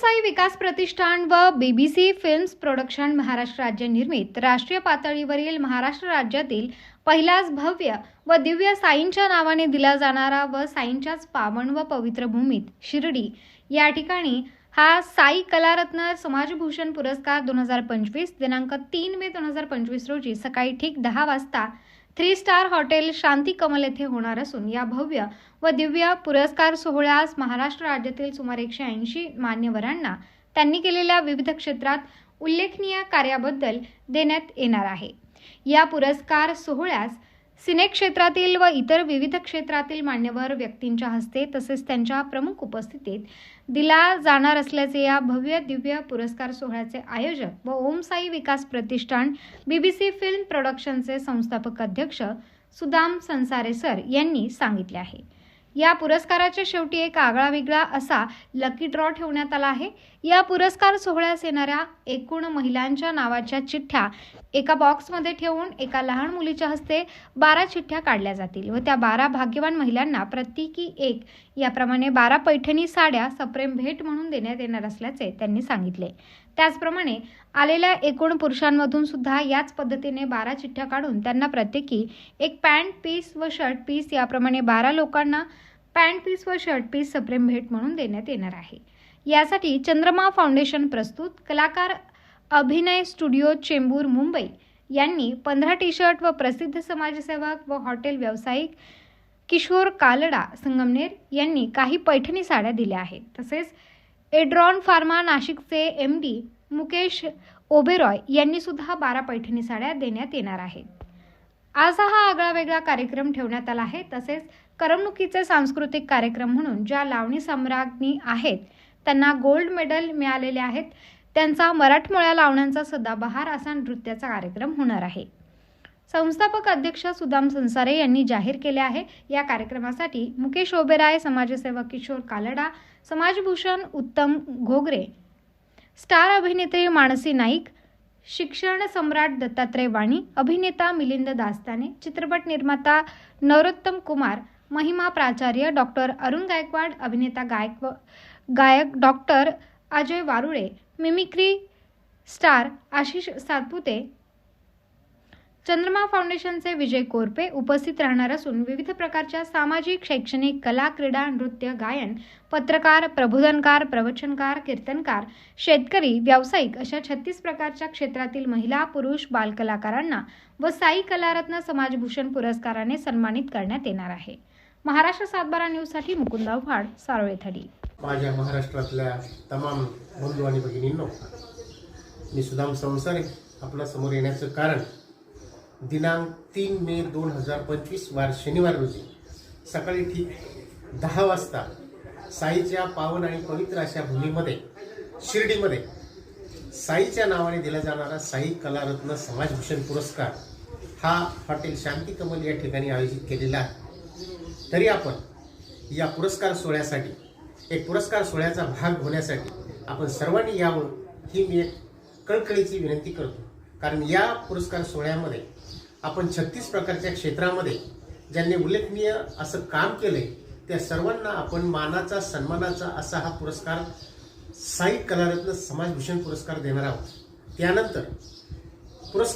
साई विकास प्रतिष्ठान व BBC films production Maharashtra राज्य निर्मित राष्ट्रीय पातळीवरील महाराष्ट्र राज्यातील पहिलाच भव्य व दिव्य साईंच्या नावाने दिला जाणारा व साईंच्याच पावन व पवित्र भूमीत शिर्डी. या ठिकाणी हा साई कलारत्न समाजभूषण पुरस्कार दोन हजार पंचवीस दिनांक तीन मे दोन हजार पंचवीस रोजी सकाळी ठीक दहा वाजता three star hotel Shanti Kamal येथे होणार असून या भव्य व दिव्य पुरस्कार सोहळ्यास महाराष्ट्र राज्यातील सुमारे एकशे ऐंशी मान्यवरांना त्यांनी केलेल्या विविध क्षेत्रात उल्लेखनीय कार्याबद्दल देण्यात येणार आहे. या पुरस्कार सोहळ्यास सिने क्षेत्रातील व इतर विविध क्षेत्रातील मान्यवर व्यक्तींच्या हस्ते तसेच त्यांच्या प्रमुख उपस्थितीत दिला जाणार असल्याचे या भव्य दिव्य पुरस्कार सोहळ्याचे आयोजक व ओम साई विकास प्रतिष्ठान बीबीसी फिल्म प्रोडक्शनचे संस्थापक अध्यक्ष सुदाम संसारे सर यांनी सांगितले आहे. या पुरस्काराच्या शेवटी एक आगळा वेगळा असा लकी ड्रॉ ठेवण्यात आला आहे. या पुरस्कार सोहळ्यास येणाऱ्या एकूण महिलांच्या नावाच्या चिठ्ठ्या एका बॉक्समध्ये ठेवून एका लहान मुलीच्या हस्ते बारा चिठ्ठ्या काढल्या जातील व त्या बारा भाग्यवान महिलांना प्रत्येकी एक याप्रमाणे बारा पैठणी साड्या सप्रेम भेट म्हणून देण्यात येणार असल्याचे त्यांनी सांगितले. त्याचप्रमाणे आलेल्या एकूण पुरुषांमधून सुद्धा याच पद्धतीने बारा चिठ्ठ्या काढून त्यांना प्रत्येकी एक पॅन्ट पीस व शर्ट पीस याप्रमाणे बारा लोकांना पॅन्ट पीस व शर्ट पीस सप्रेम भेट म्हणून देण्यात येणार आहे. यासाठी चंद्रमा फाउंडेशन प्रस्तुत कलाकार अभिनय स्टुडिओ चेंबूर मुंबई यांनी पंधरा टी शर्ट व प्रसिद्ध समाजसेवक व हॉटेल व्यावसायिक किशोर कालडा संगमनेर यांनी काही पैठणी साड्या दिल्या आहेत. तसेच एड्रॉन फार्मा नाशिकचे एम डी मुकेश ओबेरॉय यांनीसुद्धा बारा पैठणी साड्या देण्यात येणार आहेत. आज हा आगळा वेगळा कार्यक्रम ठेवण्यात आला आहे. तसेच करमणुकीचे सांस्कृतिक कार्यक्रम म्हणून ज्या लावणी सम्राज्ञी आहेत त्यांना गोल्ड मेडल मिळालेले आहेत. त्यांचा मराठमोळ्या लावण्यांचा सदाबहार असा नृत्याचा कार्यक्रम होणार आहे. संस्थापक अध्यक्ष सुदाम संसारे यांनी जाहीर केले आहे. या कार्यक्रमासाठी मुकेश ओबेराय समाजसेवक किशोर कालडा समाजभूषण उत्तम घोगरे स्टार अभिनेत्री मानसी नाईक शिक्षण सम्राट दत्तात्रय वाणी अभिनेता मिलिंद दास्ताने चित्रपट निर्माता नरोत्तम कुमार महिमा प्राचार्य डॉक्टर अरुण गायकवाड अभिनेता गायक गायक doctor Ajay Warule mimicry star Ashish Satpute Chandrama फाउंडेशनचे विजय कोरपे उपस्थित राहणार असून विविध प्रकारच्या सामाजिक शैक्षणिक कला क्रीडा नृत्य गायन पत्रकार प्रबोधनकार प्रवचनकार कीर्तनकार शेतकरी व्यावसायिक अशा छत्तीस प्रकारच्या क्षेत्रातील महिला पुरुष बालकलाकारांना व साई कलारत्न समाजभूषण पुरस्काराने सन्मानित करण्यात येणार आहे. महाराष्ट्र सातबारा न्यूजसाठी मुकुंदा व्हाड सारोळे थडी. माझ्या महाराष्ट्रातल्या तमाम बंधू आणि भगिनींनो मी सुदाम संसारे आपल्यासमोर येण्याचं कारण दिनांक तीन मे दोन हजार पंचवीस वार शनिवार रोजी. सकाळी ठीक दहा वाजता साईच्या पावन आणि पवित्र अशा भूमीमध्ये शिर्डीमध्ये साईच्या नावाने दिला जाणारा साई कलारत्न समाजभूषण पुरस्कार हा हॉटेल शांती कमल या ठिकाणी आयोजित केलेला आहे. तरी आपण या पुरस्कार सोहळ्यासाठी एक पुरस्कार सोहळ्याचा भाग होण्यासाठी आपण सर्वांनी यावं ही मी एक कळकळीची विनंती करतो. कारण या पुरस्कार सोहळ्यामध्ये आपण छत्तीस प्रकारच्या क्षेत्रामध्ये ज्यांनी उल्लेखनीय असं काम केलंय त्या सर्वांना आपण मानाचा सन्मानाचा असा हा पुरस्कार साई कलारत्न समाजभूषण पुरस्कार देणार आहोत. त्यानंतर पुरस्कार